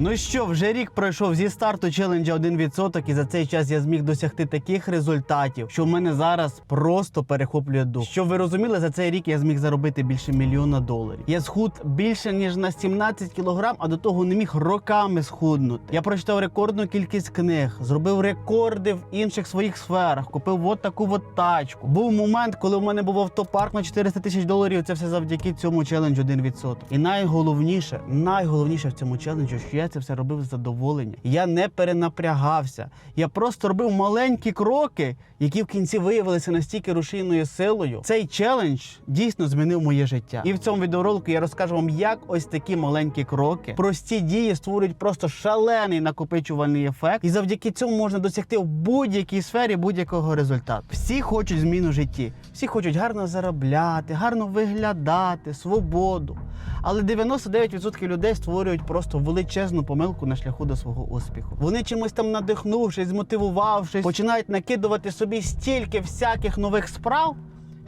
Ну що, вже рік пройшов зі старту челенджа 1% і за цей час я зміг досягти таких результатів, що в мене зараз просто перехоплює дух. Щоб ви розуміли, за цей рік я зміг заробити більше мільйона доларів. Я схуд більше ніж на 17 кілограм, а до того не міг роками схуднути. Я прочитав рекордну кількість книг, зробив рекорди в інших своїх сферах, купив от таку от тачку. Був момент, коли в мене був автопарк на 400 тисяч доларів. Це все завдяки цьому челенджу 1%. І найголовніше, найголовніше в цьому челенджу, що я це все робив з задоволення. Я не перенапрягався. Я просто робив маленькі кроки, які в кінці виявилися настільки рушійною силою. Цей челендж дійсно змінив моє життя. І в цьому відеоролику я розкажу вам, як ось такі маленькі кроки, прості дії створюють просто шалений накопичувальний ефект, і завдяки цьому можна досягти в будь-якій сфері будь-якого результату. Всі хочуть зміну житті, всі хочуть гарно заробляти, гарно виглядати, свободу. Але 99% людей створюють просто величезну помилку на шляху до свого успіху. Вони чимось там надихнувшись, змотивувавшись, починають накидувати собі стільки всяких нових справ.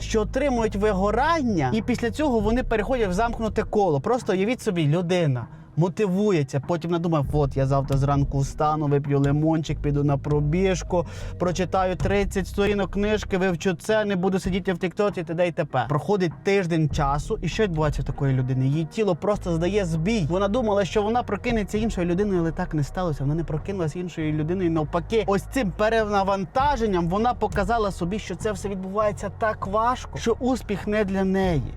Що отримують вигорання, і після цього вони переходять в замкнуте коло. Просто уявіть собі, людина мотивується, потім надумає, от я завтра зранку встану, вип'ю лимончик, піду на пробіжку, прочитаю 30 сторінок книжки, вивчу це, не буду сидіти в тіктоці, т.д. і т.п. Проходить тиждень часу, і що відбувається в такої людини? Її тіло просто здає збій. Вона думала, що вона прокинеться іншою людиною, але так не сталося. Вона не прокинулася іншою людиною. Навпаки, ось цим перенавантаженням вона показала собі, що це все відбувається так важко, що успіх не для неї.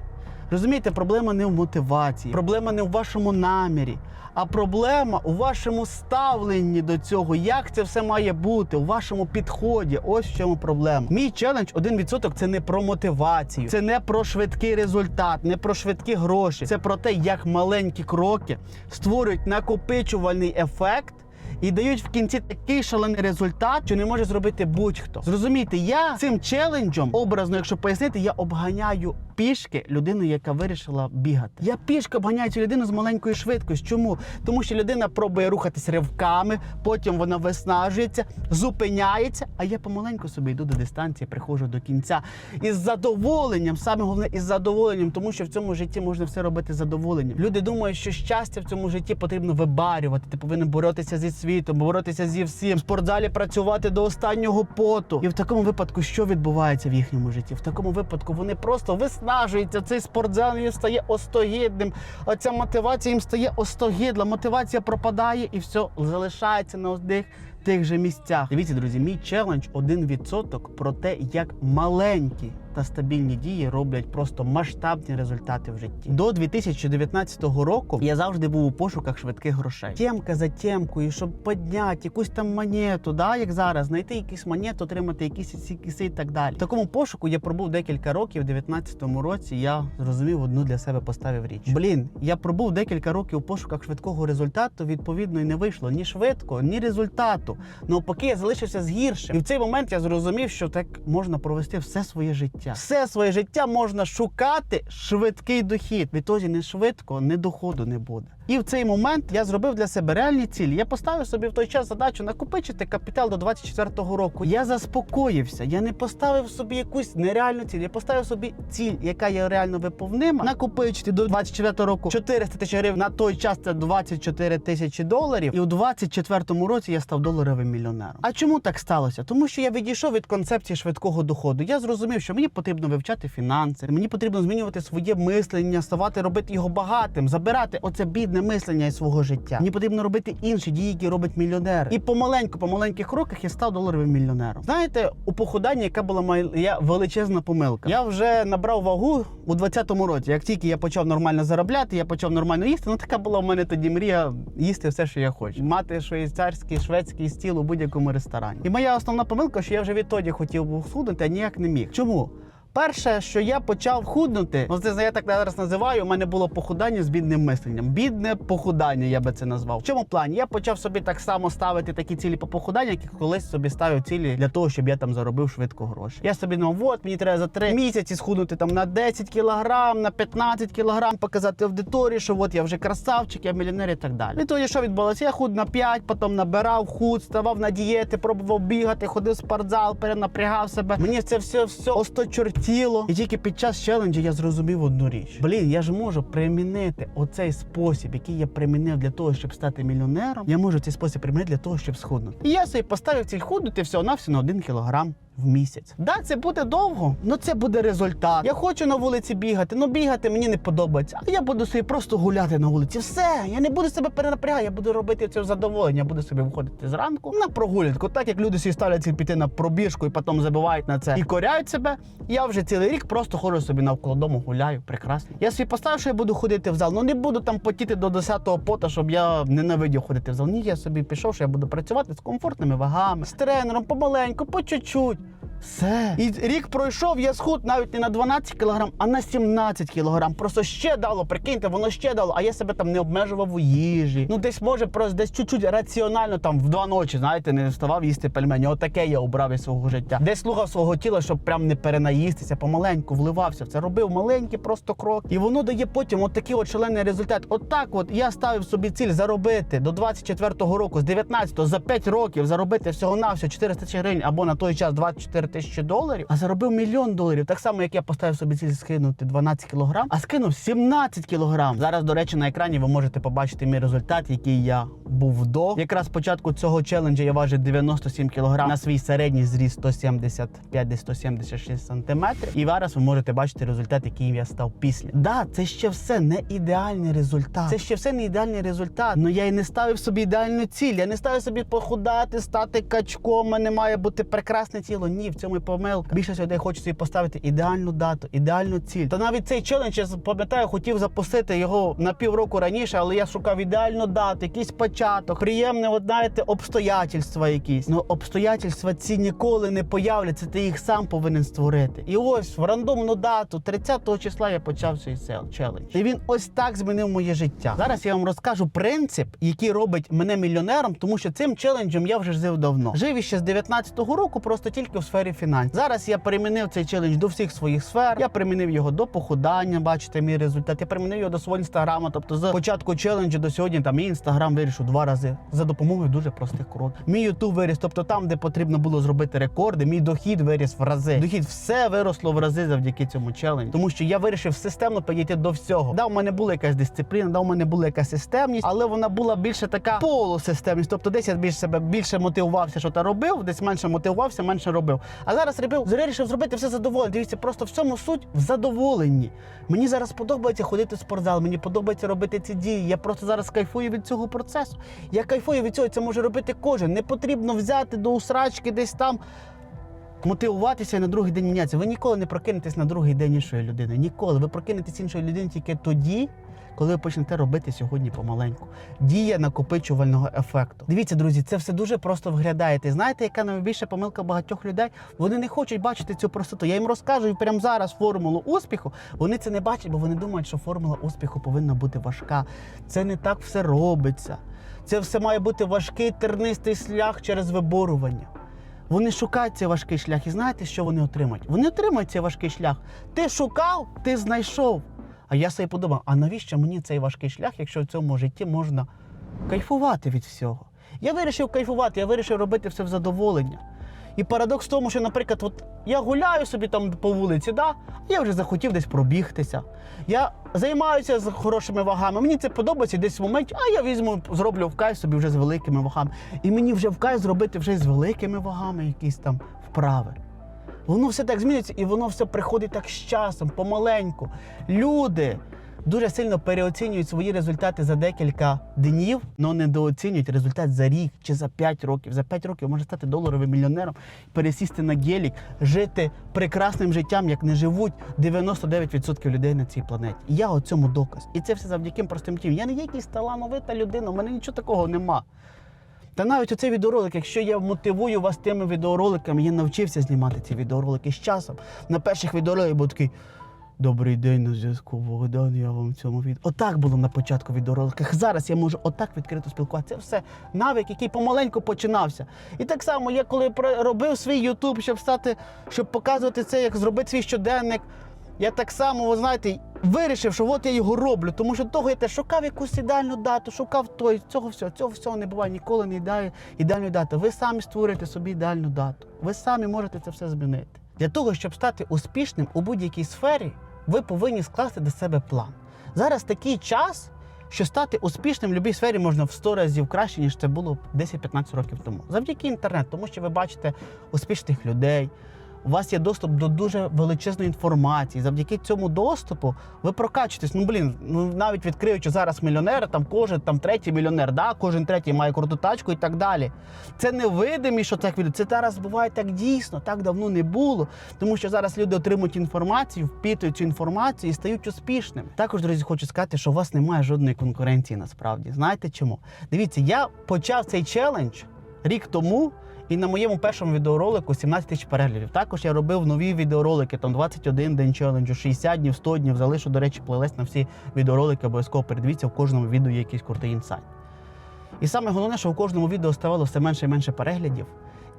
Розумієте, проблема не в мотивації, проблема не в вашому намірі, а проблема у вашому ставленні до цього, як це все має бути, у вашому підході. Ось в чому проблема. Мій челендж 1% це не про мотивацію, це не про швидкий результат, не про швидкі гроші. Це про те, як маленькі кроки створюють накопичувальний ефект. І дають в кінці такий шалений результат, що не може зробити будь-хто. Зрозумійте, я цим челенджем, образно, якщо пояснити, я обганяю пішки людину, яка вирішила бігати. Я пішки обганяю цю людину з маленькою швидкістю. Чому? Тому що людина пробує рухатись ривками, потім вона виснажується, зупиняється. А я помаленьку собі йду до дистанції, приходжу до кінця. Із задоволенням, саме головне, із задоволенням, тому що в цьому житті можна все робити з задоволенням. Люди думають, що щастя в цьому житті потрібно вибарювати. Ти повинен боротися зі світом, боротися зі всім, спортзалі працювати до останнього поту. І в такому випадку, що відбувається в їхньому житті? В такому випадку вони просто виснажуються. Цей спортзал їм стає остогідним. Оця мотивація їм стає остогідла. Мотивація пропадає і все залишається на одних тих же місцях. Дивіться, друзі, мій челендж 1% про те, як маленькі та стабільні дії роблять просто масштабні результати в житті. До 2019 року я завжди був у пошуках швидких грошей. Тємка за тємкою, щоб підняти якусь там монету, да, як зараз, знайти якусь монету, отримати якісь ці кіси і так далі. В такому пошуку я пробув декілька років. У 2019 році я зрозумів одну для себе поставив річ. Блін, я пробув декілька років у пошуках швидкого результату. Відповідно, і не вийшло ні швидко, ні результату. Навпаки, я залишився з гіршим. І в цей момент я зрозумів, що так можна провести все своє життя. Все своє життя можна шукати швидкий дохід. Відтоді не швидко, не доходу не буде. І в цей момент я зробив для себе реальні цілі. Я поставив собі в той час задачу накопичити капітал до 24-го року. Я заспокоївся. Я не поставив собі якусь нереальну ціль. Я поставив собі ціль, яка є реально виповнима. Накопичити до 24-го року 400 тисяч гривень. На той час це 24 тисячі доларів. І у 24-му році я став доларовим мільйонером. А чому так сталося? Тому що я відійшов від концепції швидкого доходу. Я зрозумів, що мені потрібно вивчати фінанси, мені потрібно змінювати своє мислення, ставати робити його багатим, забирати оце бідне мислення із свого життя. Мені потрібно робити інші дії, які робить мільйонер. І помаленьку, по маленьких кроках я став доларовим мільйонером. Знаєте, у походанні, яка була моя величезна помилка. Я вже набрав вагу у 20-му році. Як тільки я почав нормально заробляти, я почав нормально їсти. Ну така була в мене тоді мрія їсти все, що я хочу. Мати швейцарський, шведський стіл у будь-якому ресторані. І моя основна помилка, що я вже відтоді хотів був схуднути, а ніяк не міг. Чому? Перше, що я почав худнути, ну це я так зараз називаю. У мене було похудання з бідним мисленням. Бідне похудання, я би це назвав. В чому плані? Я почав собі так само ставити такі цілі по похуданню, які колись собі ставив цілі для того, щоб я там заробив швидко гроші. Я собі думав, от мені треба за три місяці схуднути там на 10 кілограм, на 15 кілограм, показати аудиторії, що от я вже красавчик, я мільйонер і так далі. І тоді що відбулося? Я худ на 5, потім набирав худ, ставав на дієти, пробував бігати, ходив в спортзал, перенапрягав себе. Мені це все все осточортіло. Тіло. І тільки під час челенджу я зрозумів одну річ. Блін, я ж можу примінити оцей спосіб, який я примінив для того, щоб стати мільйонером. Я можу цей спосіб примінити для того, щоб схуднути. І я собі поставив ціль худнути всього на на 1 кілограм. В місяць. Да, це буде довго, але це буде результат. Я хочу на вулиці бігати, але бігати мені не подобається. А я буду собі просто гуляти на вулиці. Все, я не буду себе перенапрягати, я буду робити це в задоволення. Я буду собі виходити зранку на прогулянку. Так як люди собі ставлять ціль піти на пробіжку і потім забивають на це і коряють себе. Я вже цілий рік просто ходжу собі навколо дому, гуляю. Прекрасно. Я собі поставив, що я буду ходити в зал. Ну не буду там потіти до 10-го пота, щоб я ненавидів ходити в зал. Ні, я собі пішов, що я буду працювати з комфортними вагами, з тренером, помаленьку, по чуть-чуть. Все. І рік пройшов, я схуд навіть не на 12 кілограм, а на 17 кілограм. Просто ще дало, прикиньте, воно ще дало, а я себе там не обмежував у їжі. Ну десь може просто десь чуть-чуть раціонально там в два ночі, знаєте, не вставав їсти пельмені. Отаке я обрав із свого життя. Десь слухав свого тіла, щоб прям не перенаїстися, помаленьку вливався в це. Робив маленький просто крок. І воно дає потім от такий от шалений результат. Отак, от я ставив собі ціль заробити до 24-го року, з 19-го за 5 років заробити всього на всього 400 тисяч гривень або на той час 24 тисячі доларів, а заробив мільйон доларів. Так само, як я поставив собі ціль скинути 12 кілограм, а скинув 17 кілограм. Зараз, до речі, на екрані ви можете побачити мій результат, який я був до. Якраз спочатку цього челенджа я важив 97 кілограм на свій середній зріст 175 десь 176 сантиметрів. І зараз ви можете бачити результат, який я став після. Да, це ще все не ідеальний результат. Це ще все не ідеальний результат. Ну я і не ставив собі ідеальну ціль. Я не ставив собі похудати, стати качком. У мене має бути прекрасне тіло. Ні, в цьому і помилка. Більшість людей хочуть собі поставити ідеальну дату, ідеальну ціль. Та навіть цей челендж я пам'ятаю, хотів запустити його на півроку раніше, але я шукав ідеальну дату, якийсь початок, приємне, от знаєте, обстоятельства якісь. Ну обстоятельства ці ніколи не появляться. Ти їх сам повинен створити. І ось в рандомну дату, 30 числа, я почав цей челендж. І він ось так змінив моє життя. Зараз я вам розкажу принцип, який робить мене мільйонером, тому що цим челенджем я вже жив давно. Жив іще з 19-го року, просто тільки в сфері фінансів. Зараз я перемінив цей челендж до всіх своїх сфер. Я примінив його до похудання. Бачите, мій результат. Я примінив його до свого інстаграма. Тобто з початку челенджу до сьогодні там мій інстаграм вирішу два рази за допомогою дуже простих кроків. Мій ютуб виріс, тобто там, де потрібно було зробити рекорди, мій дохід виріс в рази. Дохід все виросло в рази завдяки цьому челенджу. Тому що я вирішив системно підійти до всього. Да, у мене була якась дисципліна, да, у мене була якась системність, але вона була більше така полусистемність. Тобто, десь я більше себе більше мотивувався, що та робив, десь менше мотивувався, менше робив. А зараз робив, вирішив зробити все задоволення. Дивіться, просто в цьому суть в задоволенні. Мені зараз подобається ходити в спортзал, мені подобається робити ці дії. Я просто зараз кайфую від цього процесу. Я кайфую від цього, це може робити кожен. Не потрібно взяти до усрачки десь там. Мотивуватися на другий день мінятися. Ви ніколи не прокинетесь на другий день іншої людини. Ніколи. Ви прокинетесь іншої людини тільки тоді, коли ви почнете робити сьогодні помаленьку. Дія накопичувального ефекту. Дивіться, друзі, це все дуже просто виглядає. Знаєте, яка найбільша помилка багатьох людей? Вони не хочуть бачити цю простоту. Я їм розкажу прямо зараз формулу успіху. Вони це не бачать, бо вони думають, що формула успіху повинна бути важка. Це не так все робиться. Це все має бути важкий тернистий шлях через виборювання. Вони шукають цей важкий шлях, і знаєте, що вони отримають? Вони отримають цей важкий шлях. Ти шукав, ти знайшов. А я собі подумав, а навіщо мені цей важкий шлях, якщо в цьому житті можна кайфувати від всього? Я вирішив кайфувати, я вирішив робити все в задоволення. І парадокс в тому, що, наприклад, от я гуляю собі там по вулиці, да? я вже захотів десь пробігтися. Я займаюся з хорошими вагами. Мені це подобається десь в моменті, а я візьму, зроблю в кайф собі вже з великими вагами. І мені вже в кайф зробити вже з великими вагами якісь там вправи. Воно все так змінюється, і воно все приходить так з часом, помаленьку. Люди дуже сильно переоцінюють свої результати за декілька днів, але недооцінюють результат за рік чи за 5 років. За 5 років може стати доларовим мільйонером, пересісти на гелік, жити прекрасним життям, як не живуть 99% людей на цій планеті. Я у цьому доказ. І це все завдяки простим тим. Я не є якась талановита людина, у мене нічого такого нема. Та навіть оцей відеоролик, якщо я мотивую вас тими відеороликами, я навчився знімати ці відеоролики з часом. На перших відеороликах був такий. Добрий день на зв'язку, Богдан, я вам в цьому відео. Отак було на початку відеороликах. Зараз я можу отак відкрито спілкуватися. Це все навик, який помаленьку починався. І так само, я коли робив свій Ютуб, щоб стати, щоб показувати це, як зробити свій щоденник. Я так само, ви знаєте, вирішив, що от я його роблю, тому що того я теж шукав якусь ідеальну дату, шукав той, цього всього, цього всього не буває, ніколи не ідеальної ідеальної дати. Ви самі створюєте собі ідеальну дату. Ви самі можете це все змінити. Для того, щоб стати успішним у будь-якій сфері, ви повинні скласти до себе план. Зараз такий час, що стати успішним в будь-якій сфері можна в 100 разів краще, ніж це було 10-15 років тому. Завдяки інтернету, тому що ви бачите успішних людей. У вас є доступ до дуже величезної інформації. Завдяки цьому доступу ви прокачуєтесь. Ну блін, ну навіть відкриючи зараз мільйонера, там кожен там третій мільйонер, да, кожен третій має круту тачку і так далі. Це не видимі, що так відео. Це зараз буває так дійсно, так давно не було. Тому що зараз люди отримують інформацію, впитують цю інформацію і стають успішними. Також, друзі, хочу сказати, що у вас немає жодної конкуренції насправді. Знаєте чому? Дивіться, я почав цей челендж рік тому. І на моєму першому відеоролику 17 тисяч переглядів. Також я робив нові відеоролики, там 21 день челенджу, 60 днів, 100 днів. Залишу, до речі, плейлист на всі відеоролики, обов'язково передивіться, в кожному відео є якийсь крутий інсайт. І саме головне, що в кожному відео ставало все менше і менше переглядів.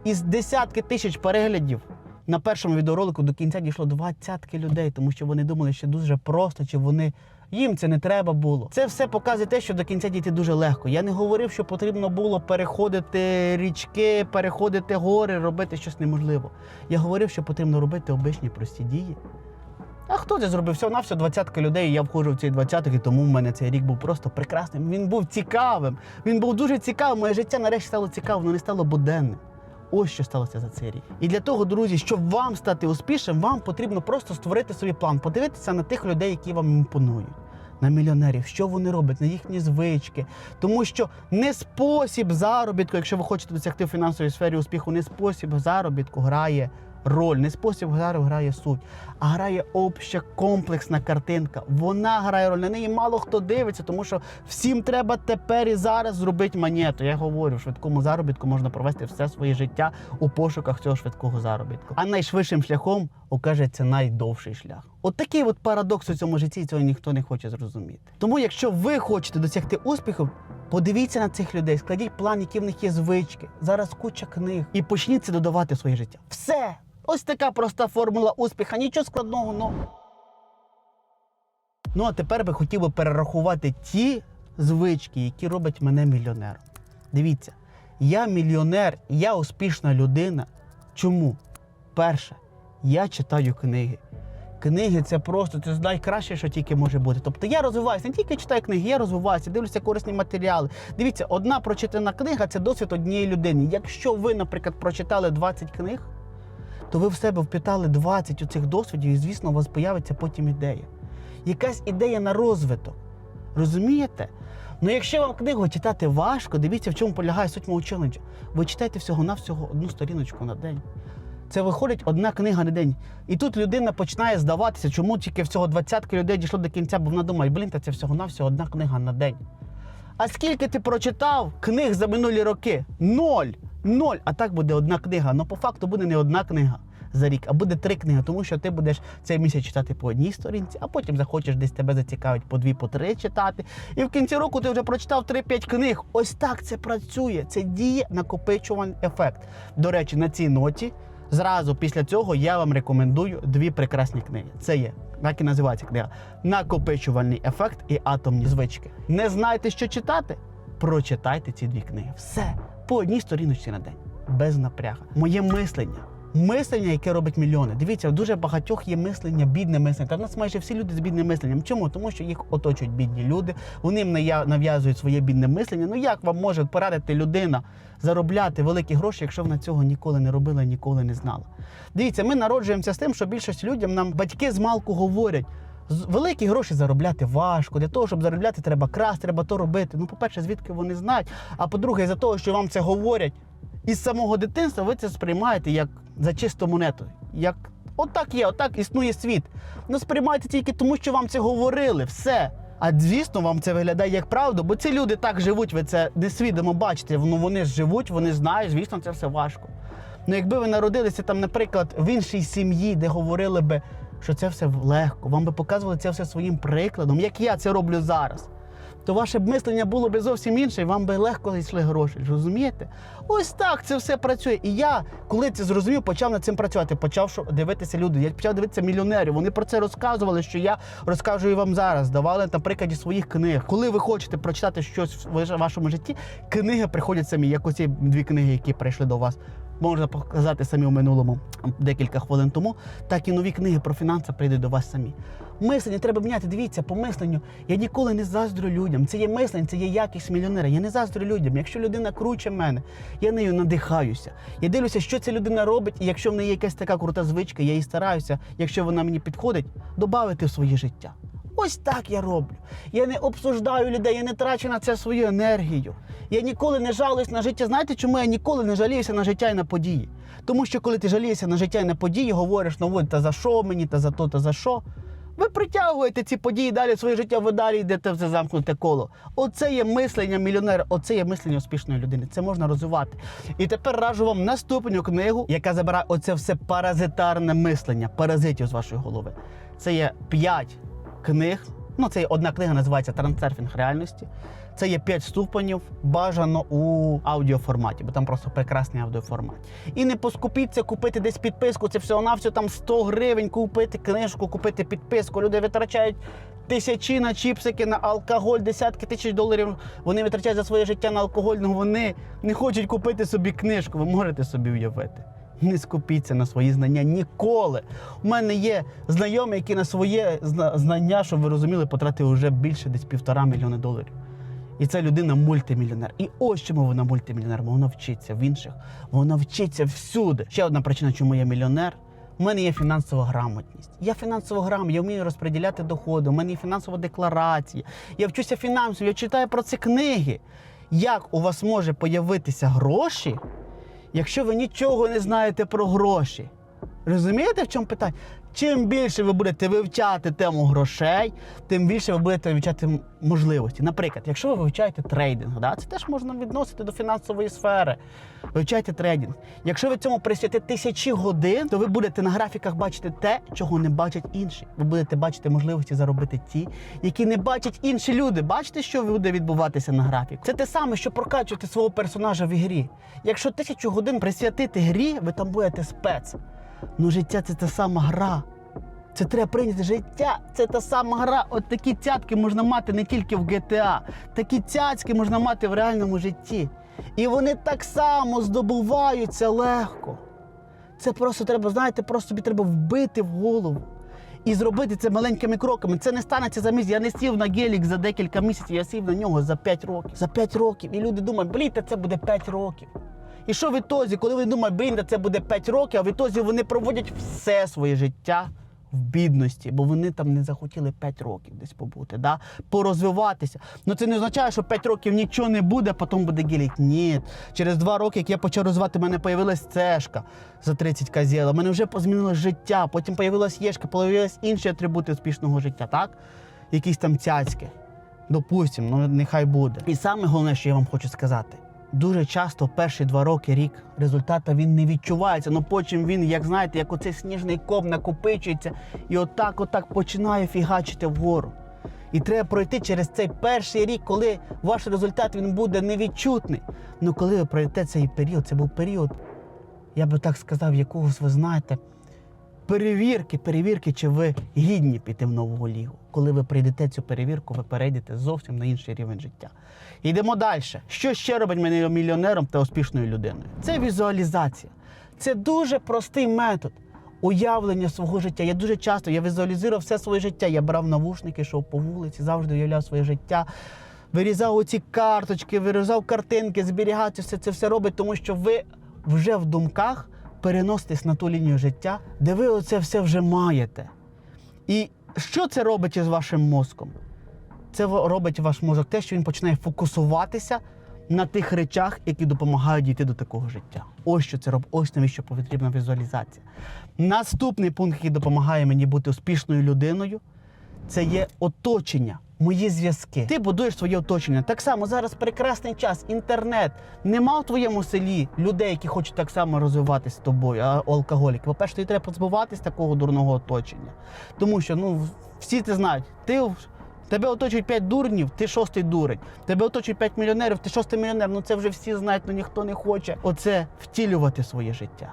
Із десятки тисяч переглядів на першому відеоролику до кінця дійшло двадцятки людей, тому що вони думали, що дуже просто, чи вони їм це не треба було. Це все показує те, що до кінця дійти дуже легко. Я не говорив, що потрібно було переходити річки, переходити гори, робити щось неможливо. Я говорив, що потрібно робити обичні прості дії. А хто це зробив? Всього на все двадцятка людей, я входжу в цей двадцяток, і тому в мене цей рік був просто прекрасним. Він був цікавим. Він був дуже цікавим. Моє життя нарешті стало цікавим, воно не стало буденним. Ось що сталося за цей рік. І для того, друзі, щоб вам стати успішним, вам потрібно просто створити собі план, подивитися на тих людей, які вам імпонують. На мільйонерів, що вони роблять, на їхні звички. Тому що не спосіб заробітку, якщо ви хочете досягти в фінансовій сфері успіху, не спосіб заробітку грає роль, не спосіб заробітку грає суть, а грає обща комплексна картинка. Вона грає роль. На неї мало хто дивиться, тому що всім треба тепер і зараз зробити монету. Я говорю, в швидкому заробітку можна провести все своє життя у пошуках цього швидкого заробітку. А найшвидшим шляхом окажеться найдовший шлях. От такий от парадокс у цьому житті, цього ніхто не хоче зрозуміти. Тому, якщо ви хочете досягти успіху, подивіться на цих людей, складіть план, які в них є звички. Зараз куча книг, і почніть це додавати своє життя. Все! Ось така проста формула успіха, нічого складного, ну. Ну а тепер би хотів би перерахувати ті звички, які роблять мене мільйонером. Дивіться, я мільйонер, я успішна людина. Чому? Перше, я читаю книги. Книги це просто це найкраще, що тільки може бути. Тобто я розвиваюся, не тільки читаю книги, я розвиваюся, дивлюся корисні матеріали. Дивіться, одна прочитана книга це досвід однієї людини. Якщо ви, наприклад, прочитали 20 книг, то ви в себе впитали 20 у цих досвідів, і, звісно, у вас з'явиться потім ідея. Якась ідея на розвиток. Розумієте? Ну, якщо вам книгу читати важко, дивіться, в чому полягає суть мого челенджу. Ви читаєте всього-навсього одну сторіночку на день. Це виходить одна книга на день. І тут людина починає здаватися, чому тільки всього 20 людей дійшло до кінця, бо вона думає, блін, та це всього-навсього одна книга на день. А скільки ти прочитав книг за минулі роки? Ноль. Ноль. А так буде одна книга. Ну по факту буде не одна книга за рік, а буде три книги, тому що ти будеш цей місяць читати по одній сторінці, а потім захочеш десь тебе зацікавить по дві, по три читати. І в кінці року ти вже прочитав 3-5 книг. Ось так це працює. Це діє накопичувальний ефект. До речі, на цій ноті. Зразу після цього я вам рекомендую дві прекрасні книги. Це є, так і називається книга Накопичувальний ефект і атомні звички. Не знаєте, що читати? Прочитайте ці дві книги. Все по одній сторіночці на день, без напряга. Моє мислення. Мислення, яке робить мільйони. Дивіться, у дуже багатьох є мислення, бідне мислення. Та в нас майже всі люди з бідним мисленням. Чому? Тому що їх оточують бідні люди, вони нав'язують своє бідне мислення. Ну як вам може порадити людина заробляти великі гроші, якщо вона цього ніколи не робила, ніколи не знала? Дивіться, ми народжуємося з тим, що більшість людям нам батьки з малку говорять. Великі гроші заробляти важко. Для того, щоб заробляти, треба красти, треба то робити. Ну, по-перше, звідки вони знають. А по-друге, за того, що вам це говорять, із самого дитинства ви це сприймаєте як за чисту монету. Як отак є, отак існує світ. Ну сприймайте тільки тому, що вам це говорили. Все. А звісно, вам це виглядає як правду, бо ці люди так живуть, ви це несвідомо бачите. Ну вони живуть, вони знають, звісно, це все важко. Ну, якби ви народилися там, наприклад, в іншій сім'ї, де говорили би, що це все легко, вам би показували це все своїм прикладом, як я це роблю зараз то ваше б мислення було б зовсім інше, і вам би легко йшли гроші. Розумієте? Ось так це все працює. І я, коли це зрозумів, почав над цим працювати. Почав дивитися люди. Я почав дивитися мільйонерів. Вони про це розказували, що я розкажу і вам зараз. Давали на прикладі своїх книг. Коли ви хочете прочитати щось в вашому житті, книги приходять самі, як оці дві книги, які прийшли до вас. можна показати самі в минулому декілька хвилин тому, так і нові книги про фінанси прийдуть до вас самі. Мислення треба міняти. Дивіться, по мисленню. Я ніколи не заздрю людям. Це є мислення, це є якість мільйонера. Я не заздрю людям. Якщо людина круче мене, я нею надихаюся. Я дивлюся, що ця людина робить, і якщо в неї якась така крута звичка, я їй стараюся, якщо вона мені підходить, додати в своє життя. Ось так я роблю. Я не обсуждаю людей, я не трачу на це свою енергію. Я ніколи не жалуюсь на життя. Знаєте, чому я ніколи не жаліюся на життя і на події? Тому що коли ти жалієшся на життя і на події, говориш, ну от та за що мені, та за то, та за що. Ви притягуєте ці події далі своє життя, ви далі йдете в це замкнуте коло. Оце є мислення мільйонера, оце є мислення успішної людини. Це можна розвивати. І тепер раджу вам наступну книгу, яка забирає оце все паразитарне мислення, паразитів з вашої голови. Це є п'ять книг. Ну, це є одна книга називається Трансерфінг реальності. Це є 5 ступенів, бажано у аудіоформаті, бо там просто прекрасний аудіоформат. І не поскупіться купити десь підписку. Це всього на все там 100 гривень купити книжку, купити підписку. Люди витрачають тисячі на чіпсики, на алкоголь, десятки тисяч доларів. Вони витрачають за своє життя на алкоголь. Ну вони не хочуть купити собі книжку. Ви можете собі уявити. Не скупіться на свої знання ніколи. У мене є знайомі, які на своє знання, щоб ви розуміли, потратили вже більше десь півтора мільйони доларів. І ця людина мультимільйонер. І ось чому вона мультимільйонер, вона вчиться в інших, вона вчиться всюди. Ще одна причина, чому я мільйонер. У мене є фінансова грамотність. Я фінансово грамотний, я вмію розподіляти доходи, у мене є фінансова декларація. Я вчуся фінансово, я читаю про це книги. Як у вас може появитися гроші, якщо ви нічого не знаєте про гроші? Розумієте, в чому питання? Чим більше ви будете вивчати тему грошей, тим більше ви будете вивчати можливості. Наприклад, якщо ви вивчаєте трейдинг, да, це теж можна відносити до фінансової сфери. Вивчайте трейдинг. Якщо ви цьому присвятите тисячі годин, то ви будете на графіках бачити те, чого не бачать інші. Ви будете бачити можливості заробити ті, які не бачать інші люди. Бачите, що буде відбуватися на графік? Це те саме, що прокачувати свого персонажа в ігрі. Якщо тисячу годин присвятити грі, ви там будете спец. Ну, життя це та сама гра. Це треба прийняти життя. Це та сама гра. От такі цятки можна мати не тільки в GTA. Такі цяцьки можна мати в реальному житті. І вони так само здобуваються легко. Це просто треба, знаєте, просто собі треба вбити в голову. І зробити це маленькими кроками. Це не станеться за місяць. Я не сів на гелік за декілька місяців, я сів на нього за 5 років. За 5 років. І люди думають, блін, це буде 5 років. І що в ітозі, коли вони думають, блін, це буде 5 років, а в ітозі вони проводять все своє життя в бідності, бо вони там не захотіли 5 років десь побути, да? порозвиватися. Ну це не означає, що 5 років нічого не буде, а потім буде гелік. Ні. Через 2 роки, як я почав розвивати, в мене появилась цешка за 30 казіла. У мене вже змінилось життя, потім появилась єшка, появились інші атрибути успішного життя, так? Якісь там цяцьки. Допустим, ну нехай буде. І саме головне, що я вам хочу сказати. Дуже часто перші два роки, рік результата він не відчувається. Ну потім він, як знаєте, як оцей сніжний ком накопичується і отак, отак починає фігачити вгору. І треба пройти через цей перший рік, коли ваш результат він буде невідчутний. Ну коли ви пройдете цей період, це був період, я би так сказав, якогось, ви знаєте, перевірки, перевірки, чи ви гідні піти в нову лігу. Коли ви пройдете цю перевірку, ви перейдете зовсім на інший рівень життя. Йдемо далі. Що ще робить мене мільйонером та успішною людиною? Це візуалізація. Це дуже простий метод уявлення свого життя. Я дуже часто я візуалізував все своє життя. Я брав навушники, йшов по вулиці, завжди уявляв своє життя. Вирізав оці карточки, вирізав картинки, зберігати все це все робить, тому що ви вже в думках переноситесь на ту лінію життя, де ви оце все вже маєте. І що це робить із вашим мозком? Це робить ваш мозок те, що він починає фокусуватися на тих речах, які допомагають дійти до такого життя. Ось що це робить, ось навіщо потрібна візуалізація. Наступний пункт, який допомагає мені бути успішною людиною, це є оточення, мої зв'язки. Ти будуєш своє оточення. Так само зараз прекрасний час, інтернет. Нема в твоєму селі людей, які хочуть так само розвиватися з тобою, а алкоголіки. По-перше, тобі треба позбуватись такого дурного оточення. Тому що ну, всі це знають. Ти Тебе оточують 5 дурнів, ти шостий дурень. Тебе оточують 5 мільйонерів, ти шостий мільйонер. Ну це вже всі знають, ну ніхто не хоче оце втілювати своє життя.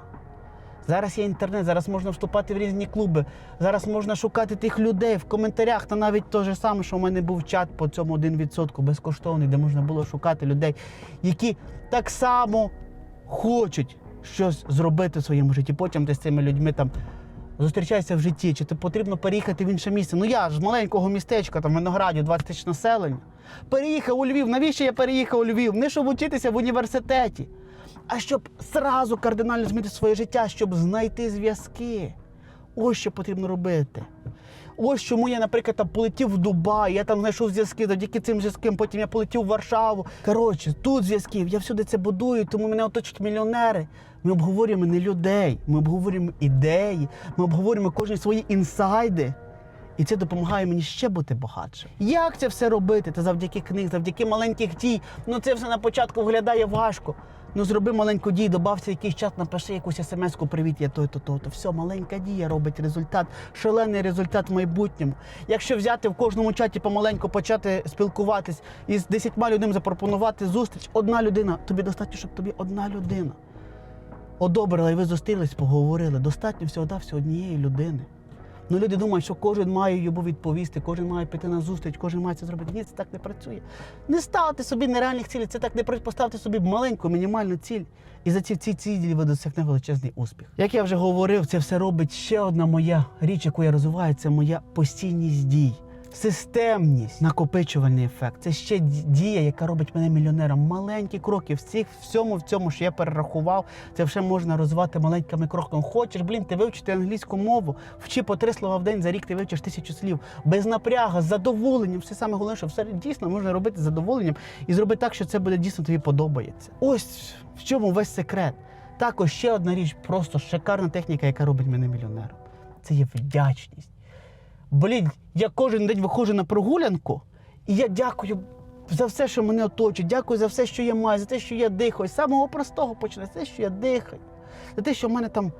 Зараз є інтернет, зараз можна вступати в різні клуби. Зараз можна шукати тих людей в коментарях. Та навіть те ж саме, що в мене був чат по цьому 1% безкоштовний, де можна було шукати людей, які так само хочуть щось зробити в своєму житті. Потім ти з цими людьми там зустрічаєшся в житті, чи ти потрібно переїхати в інше місце. Ну я ж з маленького містечка, там в Винограді, 20 тисяч населення. Переїхав у Львів. Навіщо я переїхав у Львів? Не щоб вчитися в університеті, а щоб зразу кардинально змінити своє життя, щоб знайти зв'язки. Ось що потрібно робити. Ось чому я, наприклад, там полетів в Дубай, я там знайшов зв'язки, завдяки цим зв'язкам, потім я полетів в Варшаву. Коротше, тут зв'язків, я всюди це будую, тому мене оточують мільйонери. Ми обговорюємо не людей, ми обговорюємо ідеї, ми обговорюємо кожні свої інсайди. І це допомагає мені ще бути багатшим. Як це все робити? Та завдяки книг, завдяки маленьких дій. Ну це все на початку виглядає важко. Ну зроби маленьку дію, добався якийсь час, напиши якусь смс-ку, привіт, я той-то, то-то. Все, маленька дія робить результат, шалений результат в майбутньому. Якщо взяти в кожному чаті помаленьку почати спілкуватись і з десятьма людьми запропонувати зустріч, одна людина, тобі достатньо, щоб тобі одна людина одобрила, і ви зустрілись, поговорили. Достатньо всього всього однієї людини. Ну люди думають, що кожен має йому відповісти, кожен має піти на зустріч, кожен має це зробити. Ні, це так не працює. Не ставте собі нереальних цілей, це так не працює. Поставте собі маленьку, мінімальну ціль. І за ці ці цілі ви досягне величезний успіх. Як я вже говорив, це все робить ще одна моя річ, яку я розвиваю, це моя постійність дій. Системність, накопичувальний ефект. Це ще дія, яка робить мене мільйонером. Маленькі кроки. Всіх всьому в цьому, що я перерахував, це все можна розвивати маленькими кроками. Хочеш, блін, ти вивчити англійську мову, вчи по три слова в день, за рік ти вивчиш тисячу слів. Без напряга, з задоволенням. Все саме головне, що все дійсно можна робити з задоволенням і зробити так, що це буде дійсно тобі подобається. Ось в чому весь секрет. Також ще одна річ, просто шикарна техніка, яка робить мене мільйонером. Це є вдячність. Блін, я кожен день виходжу на прогулянку, і я дякую за все, що мене оточує. Дякую за все, що я маю, за те, що я дихаю. З самого простого починаю, за те, що я дихаю, за те, що в мене там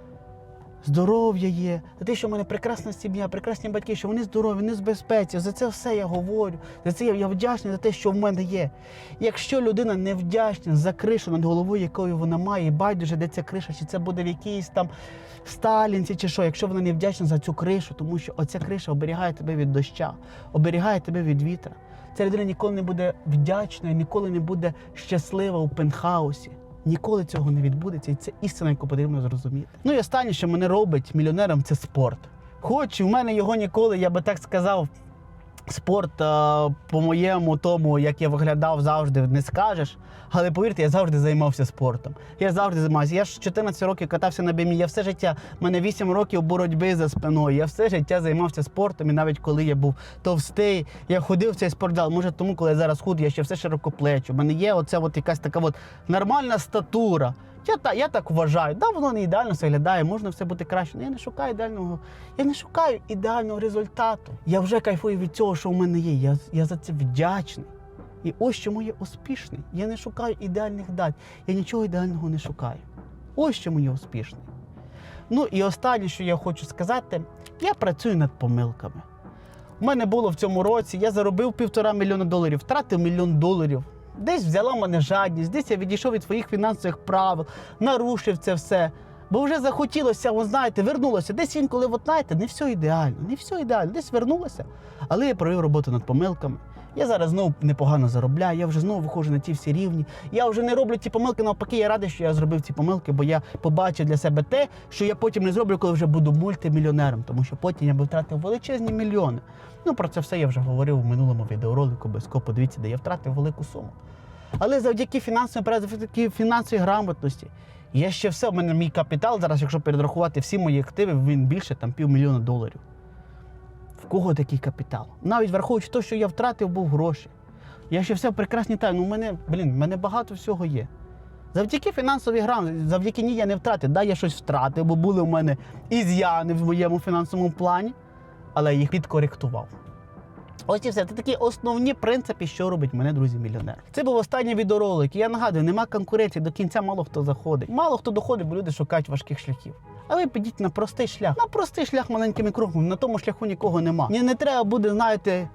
здоров'я є, за те, що в мене прекрасна сім'я, прекрасні батьки, що вони здорові, вони в безпеці. За це все я говорю. За це я вдячний за те, що в мене є. Якщо людина не вдячна за кришу над головою, якою вона має, і байдуже, де ця криша, чи це буде в якійсь там Сталінці чи що, якщо вона не вдячна за цю кришу, тому що оця криша оберігає тебе від доща, оберігає тебе від вітра. Ця людина ніколи не буде вдячна, ніколи не буде щаслива у пентхаусі. Ніколи цього не відбудеться, і це істина, яку потрібно зрозуміти. Ну і останнє, що мене робить мільйонером, це спорт. Хоч у мене його ніколи, я би так сказав, спорт по моєму тому, як я виглядав, завжди не скажеш. Але повірте, я завжди займався спортом. Я завжди займався. Я ж 14 років катався на бімі. Я все життя, в мене 8 років боротьби за спиною. Я все життя займався спортом. І навіть коли я був товстий, я ходив в цей спортзал. Може, тому, коли я зараз худ, я ще все широкоплечу. У мене є оця от якась така от нормальна статура. Я, та, я так вважаю. Да, воно не ідеально виглядає, можна все бути краще. Ну, я не шукаю ідеального, я не шукаю ідеального результату. Я вже кайфую від цього, що в мене є. Я, я за це вдячний. І ось чому я успішний. Я не шукаю ідеальних дат. Я нічого ідеального не шукаю. Ось чому я успішний. Ну і останнє, що я хочу сказати, я працюю над помилками. У мене було в цьому році, я заробив півтора мільйона доларів, втратив мільйон доларів. Десь взяла мене жадність, десь я відійшов від своїх фінансових правил, нарушив це все. Бо вже захотілося, ви знаєте, вернулося. Десь інколи, от знаєте, не все ідеально, не все ідеально, десь вернулося. Але я провів роботу над помилками. Я зараз знову непогано заробляю, я вже знову виходжу на ті всі рівні. Я вже не роблю ті помилки, навпаки, я радий, що я зробив ці помилки, бо я побачив для себе те, що я потім не зроблю, коли вже буду мультимільйонером, тому що потім я би втратив величезні мільйони. Ну про це все я вже говорив у минулому відеоролику, обов'язково подивіться, де я втратив велику суму. Але завдяки фінансовій фінансовій грамотності. Я ще все, в мене мій капітал зараз, якщо перерахувати всі мої активи, він більше там півмільйона доларів. Кого такий капітал? Навіть враховуючи те, що я втратив, був гроші. Я ще все в прекрасній тайні. Ну, у мене, блін, мене багато всього є. Завдяки фінансовій грамоті, завдяки ній я не втратив. Да, я щось втратив, бо були у мене із'яни в моєму фінансовому плані, але я їх підкоректував. Ось і все. Це такі основні принципи, що робить мене, друзі, мільйонер. Це був останній відеоролик. Я нагадую, нема конкуренції, до кінця мало хто заходить. Мало хто доходить, бо люди шукають важких шляхів. А ви підіть на простий шлях. На простий шлях маленькими кроками. На тому шляху нікого нема. Ні, не треба буде, знаєте,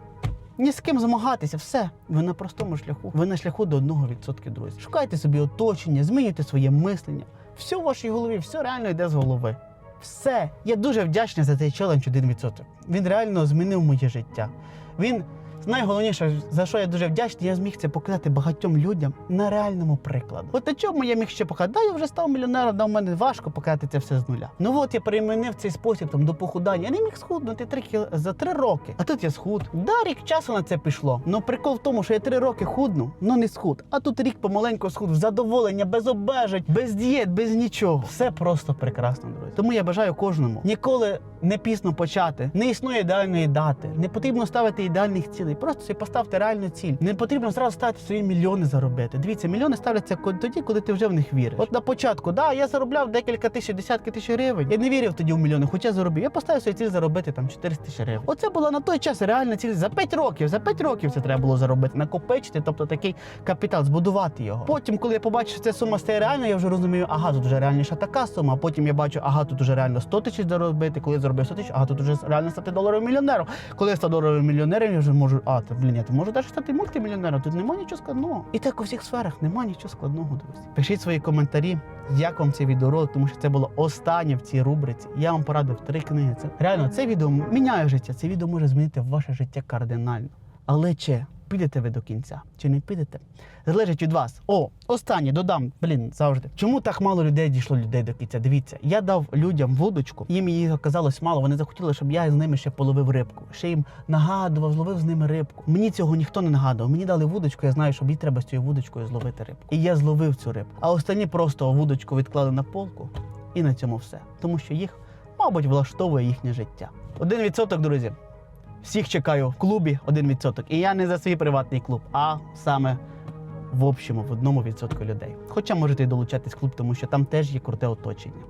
ні з ким змагатися. Все. Ви на простому шляху. Ви на шляху до 1%, друзі. Шукайте собі оточення, змінюйте своє мислення. Все в вашій голові, все реально йде з голови. Все. Я дуже вдячний за цей челендж 1%. Він реально змінив моє життя. Він найголовніше, за що я дуже вдячний, я зміг це показати багатьом людям на реальному прикладу. От на чому я міг ще показати? Да, я вже став мільйонером, да, в мене важко показати це все з нуля. Ну от я перейменив цей спосіб там до похудання. Я не міг схуднути 3 кіл... за три роки. А тут я схуд. Да, рік часу на це пішло. Ну прикол в тому, що я три роки худну, ну не схуд. А тут рік помаленьку схуд, в задоволення, без обмежень, без дієт, без нічого. Все просто прекрасно, друзі. Тому я бажаю кожному ніколи не пізно почати. Не існує ідеальної дати. Не потрібно ставити ідеальних цілей. Просто собі поставте реальну ціль. Не потрібно зразу ставити свої мільйони заробити. Дивіться, мільйони ставляться тоді, коли ти вже в них віриш. От на початку, да, я заробляв декілька тисяч, десятки тисяч гривень. Я не вірив тоді в мільйони, хоча заробив. Я поставив свою ціль заробити там 400 тисяч гривень. Оце була на той час реальна ціль за 5 років. За 5 років це треба було заробити, накопичити, тобто такий капітал, збудувати його. Потім, коли я побачив, що ця сума стає реальною, я вже розумію, ага, тут вже реальніша така сума. Потім я бачу, ага, тут вже реально 100 тисяч заробити. Коли я заробив 100 тисяч, ага, тут вже реально стати доларовим мільйонером. Коли я став доларовим мільйонером, я вже можу, а, то, блін, я то можу навіть стати мультимільйонером. Тут немає нічого складного. І так у всіх сферах немає нічого складного, друзі. Пишіть свої коментарі, як вам цей відеоролик, тому що це було останнє в цій рубриці. Я вам порадив три книги. Це реально це відео міняє життя. Це відео може змінити ваше життя кардинально. Але чи підете ви до кінця, чи не підете? Залежить від вас. О, останнє додам, блін, завжди. Чому так мало людей дійшло людей до кінця? Дивіться, я дав людям вудочку, їм її оказалось мало. Вони захотіли, щоб я з ними ще половив рибку. Ще їм нагадував, зловив з ними рибку. Мені цього ніхто не нагадував. Мені дали вудочку, я знаю, що мені треба з цією вудочкою зловити рибку. І я зловив цю рибку. А останні просто вудочку відклали на полку, і на цьому все. Тому що їх, мабуть, влаштовує їхнє життя. Один відсоток, друзі. Всіх чекаю в клубі 1%. І я не за свій приватний клуб, а саме в общому, в одному відсотку людей. Хоча можете і долучатись в клуб, тому що там теж є круте оточення.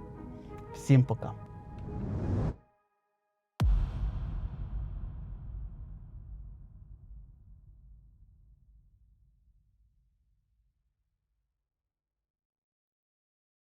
Всім пока.